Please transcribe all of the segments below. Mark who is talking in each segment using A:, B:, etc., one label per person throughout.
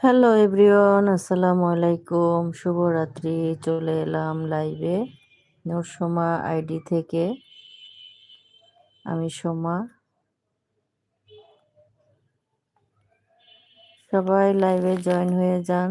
A: Hello everyone আসসালামু আলাইকুম শুভরাত্রি চলে এলাম লাইভে নোর সোমা আইডি থেকে আমি সোমা সবাই লাইভে জয়েন হয়ে যান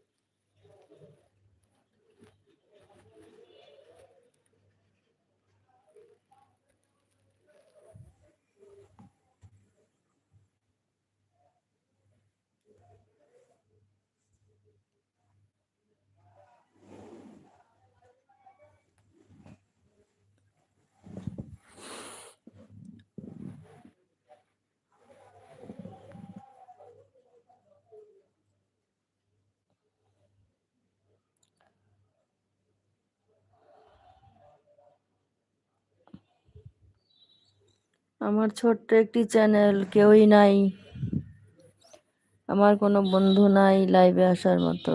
A: আমার ছোট্ট একটি চ্যানেল কেউই নাই। আমার কোনো বন্ধু নাই লাইভে আসার মতো।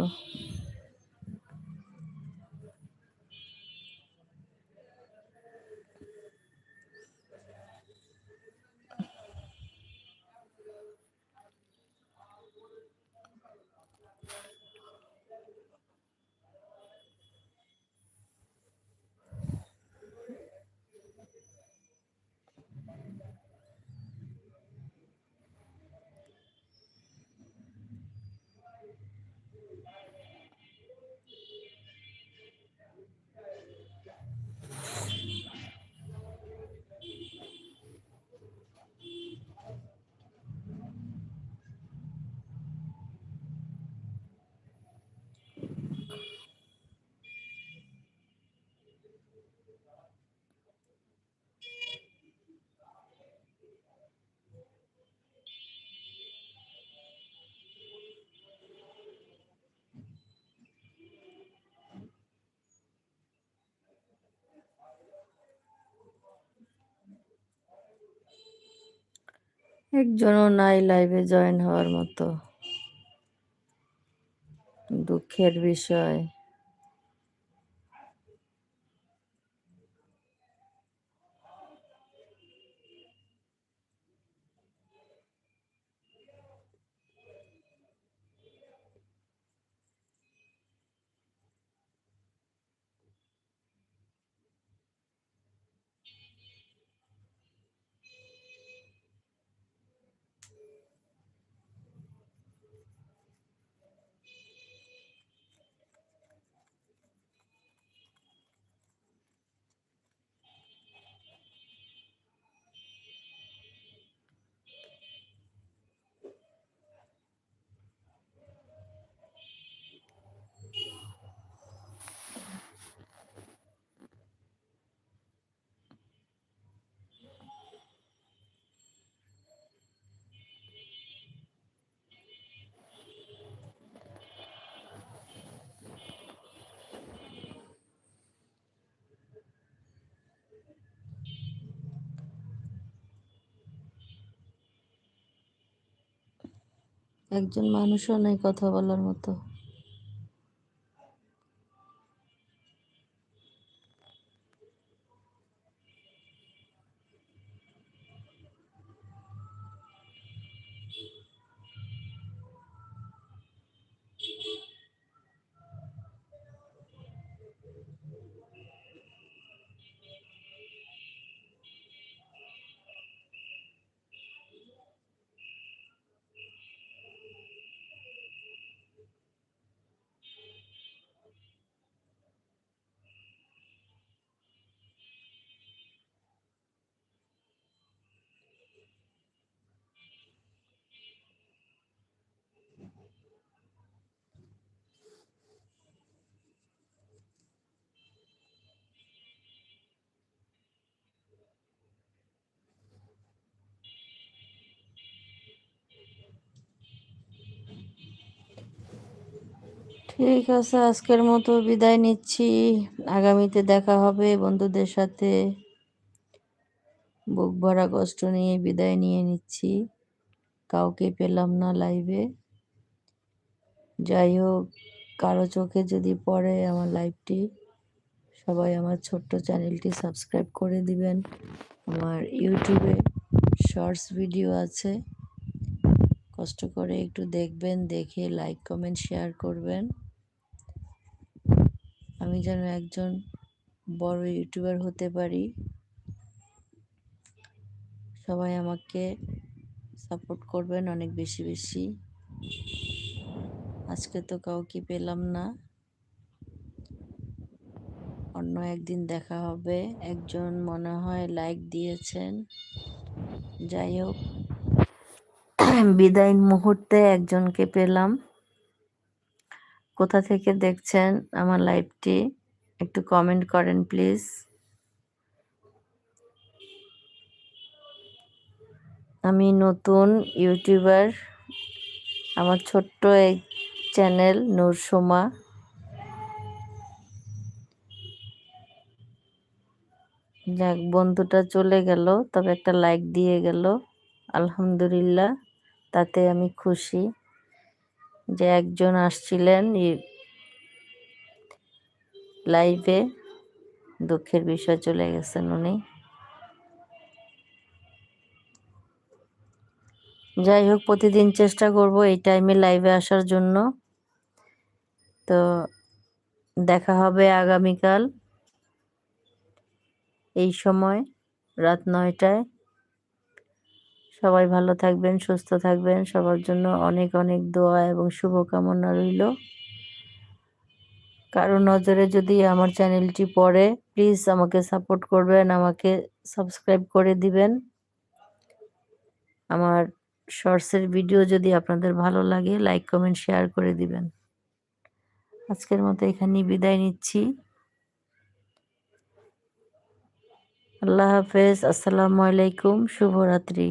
A: একজনও নাই লাইভে জয়েন হওয়ার মতো। দুঃখের বিষয়। একজন মানুষও নেই কথা বলার মতো। ঠিক আছে, আজকের মতো বিদায় নিচ্ছি। আগামীতে দেখা হবে বন্ধুদের সাথে। বুক ভরা কষ্ট নিয়ে বিদায় নিয়ে নিচ্ছি। কাউকে পেলাম না লাইভে যাই হোক, কারও চোখে যদি পড়ে আমার লাইভটি সবাই আমার ছোট্ট চ্যানেলটি সাবস্ক্রাইব করে দিবেন। আমার ইউটিউবে শর্টস ভিডিও আছে। কষ্ট করে একটু দেখবেন, দেখে লাইক কমেন্ট শেয়ার করবেন। আমি যেন একজন বড় ইউটিউবার হতে পারি। সবাই আমাকে সাপোর্ট করবেন অনেক বেশি বেশি। আজকে তো কাউকে পেলাম না। অন্য একদিন দেখা হবে। একজন মনে হয় লাইক দিয়েছেন। যাই হোক, বিদায় মুহূর্তে একজনকে পেলাম। কোথা থেকে দেখছেন আমার লাইভটি? একটু কমেন্ট করেন প্লিজ আমি নতুন ইউটিউবার আমার ছোট্ট এই চ্যানেল নূর সোমা যাক, বন্ধুটা চলে গেল, তবে একটা লাইক দিয়ে গেল। আলহামদুলিল্লাহ, তাতে আমি খুশি। যে একজন আসছিলেন লাইভে দুঃখের বিষয় চলে গেছেন উনি। যাই হোক, প্রতিদিন চেষ্টা করব এই টাইমে লাইভে আসার জন্য। তো দেখা হবে আগামীকাল এই সময় রাত নয়টায়। সবাই ভালো থাকবেন, সুস্থ থাকবেন। সবার জন্য অনেক অনেক দোয়া এবং শুভকামনা রইল। কারও নজরে যদি আমার চ্যানেলটি পড়ে প্লিজ আমাকে সাপোর্ট করবেন, আমাকে সাবস্ক্রাইব করে দিবেন। আমার শর্টসের ভিডিও যদি আপনাদের ভালো লাগে লাইক কমেন্ট শেয়ার করে দিবেন। আজকের মতো এখানেই বিদায় নিচ্ছি। আল্লাহ হাফেজ, আসসালামু আলাইকুম, শুভরাত্রি।